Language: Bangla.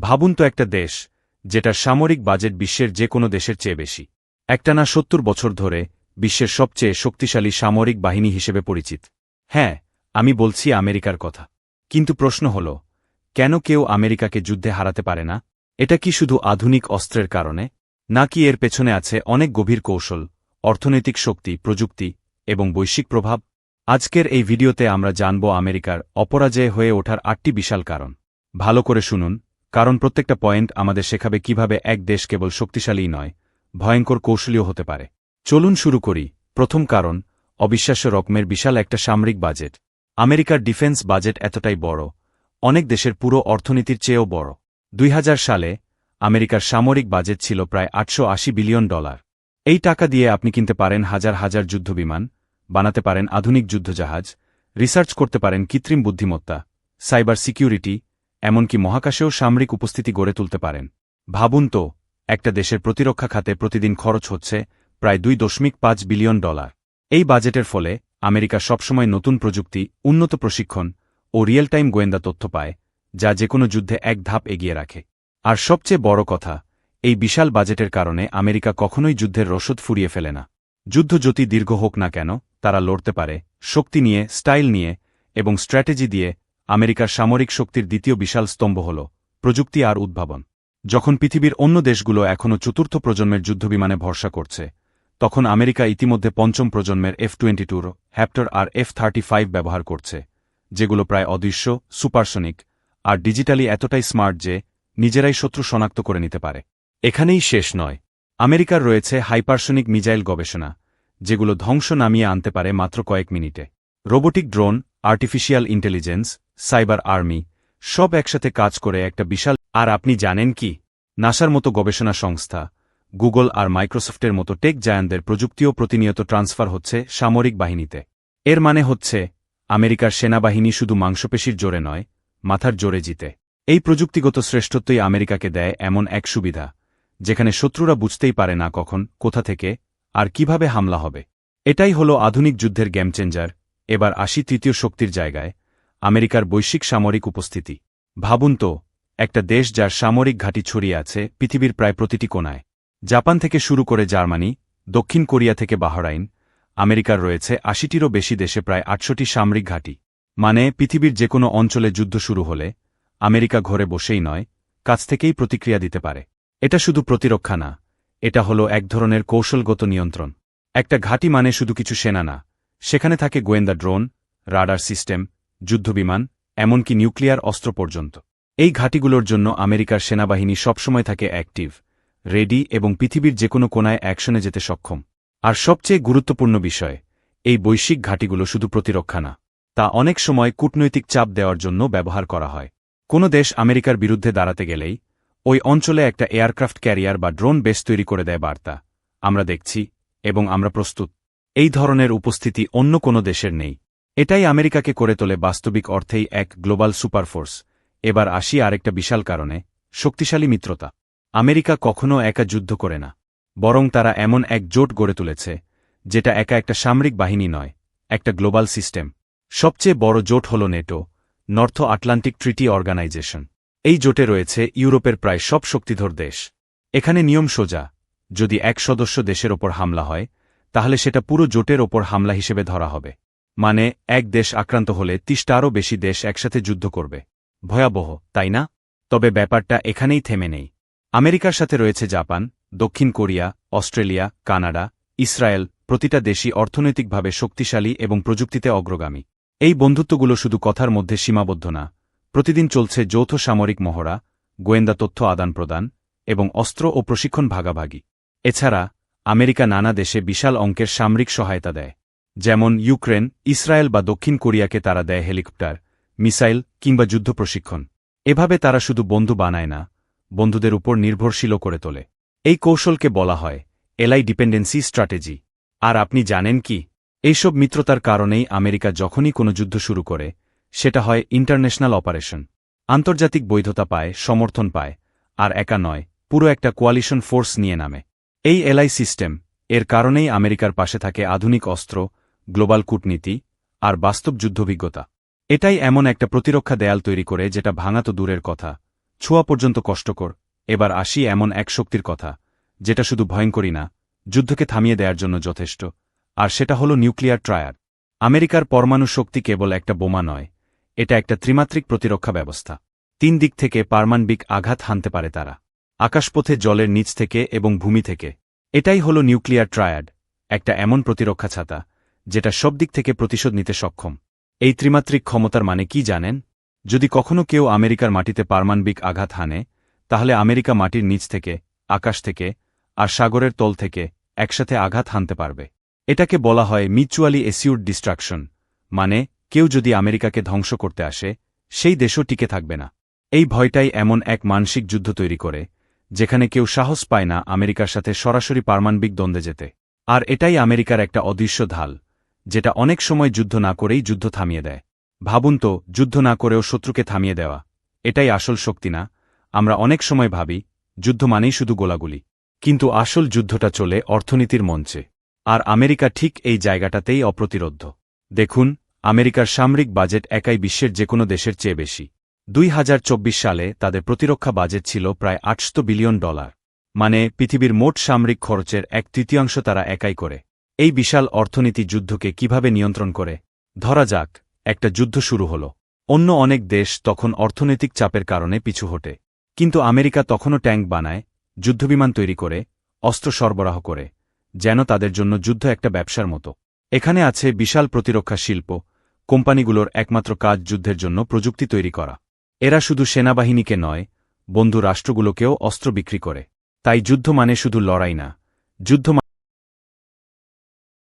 ভাবুন তো একটা দেশ, যেটার সামরিক বাজেট বিশ্বের যে কোনো দেশের চেয়ে বেশি। একটানা সত্তর বছর ধরে বিশ্বের সবচেয়ে শক্তিশালী সামরিক বাহিনী হিসেবে পরিচিত। হ্যাঁ আমি বলছি আমেরিকার কথা। কিন্তু প্রশ্ন হল, কেন কেউ আমেরিকাকে যুদ্ধে হারাতে পারে না? এটা কি শুধু আধুনিক অস্ত্রের কারণে? নাকি এর পেছনে আছে অনেক গভীর কৌশল, অর্থনৈতিক শক্তি, প্রযুক্তি এবং বৈশ্বিক প্রভাব? আজকের এই ভিডিওতে আমরা জানব আমেরিকার অপরাজয় হয়ে ওঠার আটটি বিশাল কারণ। ভালো করে শুনুন। কারণ প্রত্যেকটা পয়েন্ট আমাদের শেখাবে কীভাবে এক দেশ কেবল শক্তিশালীই নয়, ভয়ঙ্কর কৌশলীয় হতে পারে। চলুন শুরু করি। প্রথম কারণ, অবিশ্বাস্য রকমের বিশাল একটা সামরিক বাজেট। আমেরিকার ডিফেন্স বাজেট এতটাই বড়, অনেক দেশের পুরো অর্থনীতির চেয়েও বড়। দুই হাজার সালে, আমেরিকার সামরিক বাজেট ছিল প্রায় আটশো আশি বিলিয়ন ডলার। এই টাকা দিয়ে আপনি কিনতে পারেন হাজার হাজার যুদ্ধবিমান, বানাতে পারেন আধুনিক যুদ্ধজাহাজ, রিসার্চ করতে পারেন কৃত্রিম বুদ্ধিমত্তা, সাইবার সিকিউরিটি এমনকি মহাকাশেও সামরিক উপস্থিতি গড়ে তুলতে পারেন। ভাবুন তো, একটা দেশের প্রতিরক্ষা খাতে প্রতিদিন খরচ হচ্ছে প্রায় দুই দশমিক পাঁচ বিলিয়ন ডলার। এই বাজেটের ফলে আমেরিকা সবসময় নতুন প্রযুক্তি, উন্নত প্রশিক্ষণ ও রিয়েল টাইম গোয়েন্দা তথ্য পায়, যা যেকোনো যুদ্ধে এক ধাপ এগিয়ে রাখে। আর সবচেয়ে বড় কথা, এই বিশাল বাজেটের কারণে আমেরিকা কখনোই যুদ্ধের রসদ ফুরিয়ে ফেলে না। যুদ্ধ যতি দীর্ঘ হোক না কেন, তারা লড়তে পারে, শক্তি নিয়ে, স্টাইল নিয়ে এবং স্ট্র্যাটেজি দিয়ে আমেরিকার সামরিক শক্তির দ্বিতীয় বিশাল স্তম্ভ হল প্রযুক্তি আর উদ্ভাবন। যখন পৃথিবীর অন্য দেশগুলো এখনও চতুর্থ প্রজন্মের যুদ্ধবিমানে ভরসা করছে, তখন আমেরিকা ইতিমধ্যে পঞ্চম প্রজন্মের এফ টোয়েন্টি টুর, হ্যাপ্টর আর এফ থার্টি ফাইভ ব্যবহার করছে, যেগুলো প্রায় অদৃশ্য, সুপারসনিক আর ডিজিটালি এতটাই স্মার্ট যে নিজেরাই শত্রু শনাক্ত করে নিতে পারে। এখানেই শেষ নয়। আমেরিকার রয়েছে হাইপারসনিক মিজাইল গবেষণা, যেগুলো ধ্বংস নামিয়ে আনতে পারে মাত্র কয়েক মিনিটে। Robotic drone artificial intelligence, cyber army, সব একসাথে কাজ করে একটা বিশাল, আর আপনি জানেন কি? নাসার মতো গবেষণা সংস্থা, গুগল আর মাইক্রোসফটের মতো টেক জায়ানদের প্রযুক্তিও প্রতিনিয়ত ট্রান্সফার হচ্ছে সামরিক বাহিনীতে। এর মানে হচ্ছে, আমেরিকার সেনাবাহিনী শুধু মাংসপেশির জোরে নয়, মাথার জোরে জিতে। এই প্রযুক্তিগত শ্রেষ্ঠত্বই আমেরিকাকে দেয় এমন এক সুবিধা, যেখানে শত্রুরা বুঝতেই পারে না কখন, কোথা থেকে, আর কীভাবে হামলা হবে। এটাই হল আধুনিক যুদ্ধের গেম চেঞ্জার এবার আসি তৃতীয় শক্তির জায়গায়, আমেরিকার বৈশ্বিক সামরিক উপস্থিতি। ভাবুন তো, একটা দেশ যার সামরিক ঘাঁটি ছড়িয়ে আছে পৃথিবীর প্রায় প্রতিটি কোনায় জাপান থেকে শুরু করে জার্মানি, দক্ষিণ কোরিয়া থেকে বাহরাইন, আমেরিকার রয়েছে আশিটিরও বেশি দেশে প্রায় আটশোটি সামরিক ঘাঁটি। মানে পৃথিবীর যে কোনো অঞ্চলে যুদ্ধ শুরু হলে, আমেরিকা ঘরে বসেই নয়, কাছ থেকেই প্রতিক্রিয়া দিতে পারে। এটা শুধু প্রতিরক্ষা না, এটা হলো এক ধরনের কৌশলগত নিয়ন্ত্রণ। একটা ঘাঁটি মানে শুধু কিছু সেনা না সেখানে থাকে গোয়েন্দা ড্রোন, রাডার সিস্টেম, যুদ্ধবিমান, এমনকি নিউক্লিয়ার অস্ত্র পর্যন্ত। এই ঘাঁটিগুলোর জন্য আমেরিকার সেনাবাহিনী সবসময় থাকে অ্যাক্টিভ, রেডি এবং পৃথিবীর যে কোনো কোনায় অ্যাকশনে যেতে সক্ষম। আর সবচেয়ে গুরুত্বপূর্ণ বিষয়, এই বৈশ্বিক ঘাঁটিগুলো শুধু প্রতিরক্ষা না, তা অনেক সময় কূটনৈতিক চাপ দেওয়ার জন্য ব্যবহার করা হয়। কোনো দেশ আমেরিকার বিরুদ্ধে দাঁড়াতে গেলেই, ওই অঞ্চলে একটা এয়ারক্রাফট ক্যারিয়ার বা ড্রোন বেস তৈরি করে দেয় বার্তা, আমরা দেখছি এবং আমরা প্রস্তুত। এই ধরনের উপস্থিতি অন্য কোনো দেশের নেই। এটাই আমেরিকাকে করে তোলে বাস্তবিক অর্থেই এক গ্লোবাল সুপারফোর্স। এবার আসি আরেকটা বিশাল কারণে, শক্তিশালী মিত্রতা। আমেরিকা কখনও একা যুদ্ধ করে না। বরং তারা এমন এক জোট গড়ে তুলেছে, যেটা একা একটা সামরিক বাহিনী নয়, একটা গ্লোবাল সিস্টেম। সবচেয়ে বড় জোট হল NATO, North Atlantic Treaty Organisation. এই জোটে রয়েছে ইউরোপের প্রায় সব শক্তিধর দেশ। এখানে নিয়ম সোজা, যদি এক সদস্য দেশের ওপর হামলা হয় তাহলে সেটা পুরো জোটের ওপর হামলা হিসেবে ধরা হবে। মানে এক দেশ আক্রান্ত হলে তিশটা আরও বেশি দেশ একসাথে যুদ্ধ করবে। ভয়াবহ, তাই না? তবে ব্যাপারটা এখানেই থেমে নেই। আমেরিকার সাথে রয়েছে জাপান, দক্ষিণ কোরিয়া, অস্ট্রেলিয়া, কানাডা, ইসরায়েল, প্রতিটা দেশই অর্থনৈতিকভাবে শক্তিশালী এবং প্রযুক্তিতে অগ্রগামী। এই বন্ধুত্বগুলো শুধু কথার মধ্যে সীমাবদ্ধ না। প্রতিদিন চলছে যৌথ সামরিক মহড়া, গোয়েন্দা তথ্য আদান প্রদান এবং অস্ত্র ও প্রশিক্ষণ ভাগাভাগি। এছাড়া আমেরিকা নানা দেশে বিশাল অঙ্কের সামরিক সহায়তা দেয়। যেমন ইউক্রেন, ইসরায়েল বা দক্ষিণ কোরিয়াকে তারা দেয় হেলিকপ্টার, মিসাইল কিংবা যুদ্ধ প্রশিক্ষণ। এভাবে তারা শুধু বন্ধু বানায় না, বন্ধুদের উপর নির্ভরশীলও করে তোলে। এই কৌশলকে বলা হয় এলআই ডিপেন্ডেন্সি স্ট্র্যাটেজি। আর আপনি জানেন কি? এইসব মিত্রতার কারণেই আমেরিকা যখনই কোনো যুদ্ধ শুরু করে, সেটা হয় ইন্টারন্যাশনাল অপারেশন। আন্তর্জাতিক বৈধতা পায়, সমর্থন পায়, আর একা নয়, পুরো একটা কোয়ালিশন ফোর্স নিয়ে নামে। এই এলআই সিস্টেম এর কারণেই আমেরিকার পাশে থাকে আধুনিক অস্ত্র, গ্লোবাল কূটনীতি আর বাস্তব যুদ্ধভিজ্ঞতা। এটাই এমন একটা প্রতিরক্ষা দেয়াল তৈরি করে যেটা ভাঙা তো দূরের কথা, ছোঁয়া পর্যন্ত কষ্টকর। এবার আসি এমন এক শক্তির কথা, যেটা শুধু ভয়ঙ্করই না, যুদ্ধকে থামিয়ে দেওয়ার জন্য যথেষ্ট, আর সেটা হল নিউক্লিয়ার ট্রায়ার। আমেরিকার পরমাণু শক্তি কেবল একটা বোমা নয়, এটা একটা ত্রিমাত্রিক প্রতিরক্ষা ব্যবস্থা। তিন দিক থেকে পারমাণবিক আঘাত হানতে পারে তারা। আকাশপথে জলের নিচ থেকে এবং ভূমি থেকে। এটাই হল নিউক্লিয়ার ট্রায়াড, একটা এমন প্রতিরক্ষা ছাতা, যেটা সব দিক থেকে প্রতিশোধ নিতে সক্ষম। এই ত্রিমাত্রিক ক্ষমতার মানে কি জানেন? যদি কখনো কেউ আমেরিকার মাটিতে পারমাণবিক আঘাত হানে, তাহলে আমেরিকা মাটির নিচ থেকে, আকাশ থেকে, আর সাগরের তল থেকে একসাথে আঘাত হানতে পারবে। এটাকে বলা হয় মিউচুয়ালি এসিউড ডিস্ট্রাকশন মানে কেউ যদি আমেরিকাকে ধ্বংস করতে আসে, সেই দেশও টিকে থাকবে না। এই ভয়টাই এমন এক মানসিক যুদ্ধ তৈরি করে যেখানে কেউ সাহস পায় না আমেরিকার সাথে সরাসরি পারমাণবিক দ্বন্দ্বে যেতে। আর এটাই আমেরিকার একটা অদৃশ্য ঢাল, যেটা অনেক সময় যুদ্ধ না করেই যুদ্ধ থামিয়ে দেয়। ভাবুন তো, যুদ্ধ না করেও শত্রুকে থামিয়ে দেওয়া। এটাই আসল শক্তি না? আমরা অনেক সময় ভাবি, যুদ্ধ মানেই শুধু গোলাগুলি। কিন্তু আসল যুদ্ধটা চলে অর্থনীতির মঞ্চে। আর আমেরিকা ঠিক এই জায়গাটাতেই অপ্রতিরোধ্য। দেখুন, আমেরিকার সামরিক বাজেট একাই বিশ্বের যে কোনো দেশের চেয়ে বেশি। দুই হাজার চব্বিশ সালে তাদের প্রতিরক্ষা বাজেট ছিল প্রায় আটশো বিলিয়ন ডলার। মানে পৃথিবীর মোট সামরিক খরচের এক তৃতীয়াংশ তারা একাই করে। এই বিশাল অর্থনীতি যুদ্ধকে কীভাবে নিয়ন্ত্রণ করে? ধরা যাক, একটা যুদ্ধ শুরু হল। অন্য অনেক দেশ তখন অর্থনৈতিক চাপের কারণে পিছু হটে। কিন্তু আমেরিকা তখনও ট্যাঙ্ক বানায়, যুদ্ধবিমান তৈরি করে, অস্ত্র সরবরাহ করে, যেন তাদের জন্য যুদ্ধ একটা ব্যবসার মতো। এখানে আছে বিশাল প্রতিরক্ষা শিল্প, কোম্পানিগুলোর একমাত্র কাজ যুদ্ধের জন্য প্রযুক্তি তৈরি করা। এরা শুধু সেনাবাহিনীকে নয়, বন্ধু রাষ্ট্রগুলোকেও অস্ত্র বিক্রি করে। তাই যুদ্ধ মানে শুধু লড়াই না, যুদ্ধ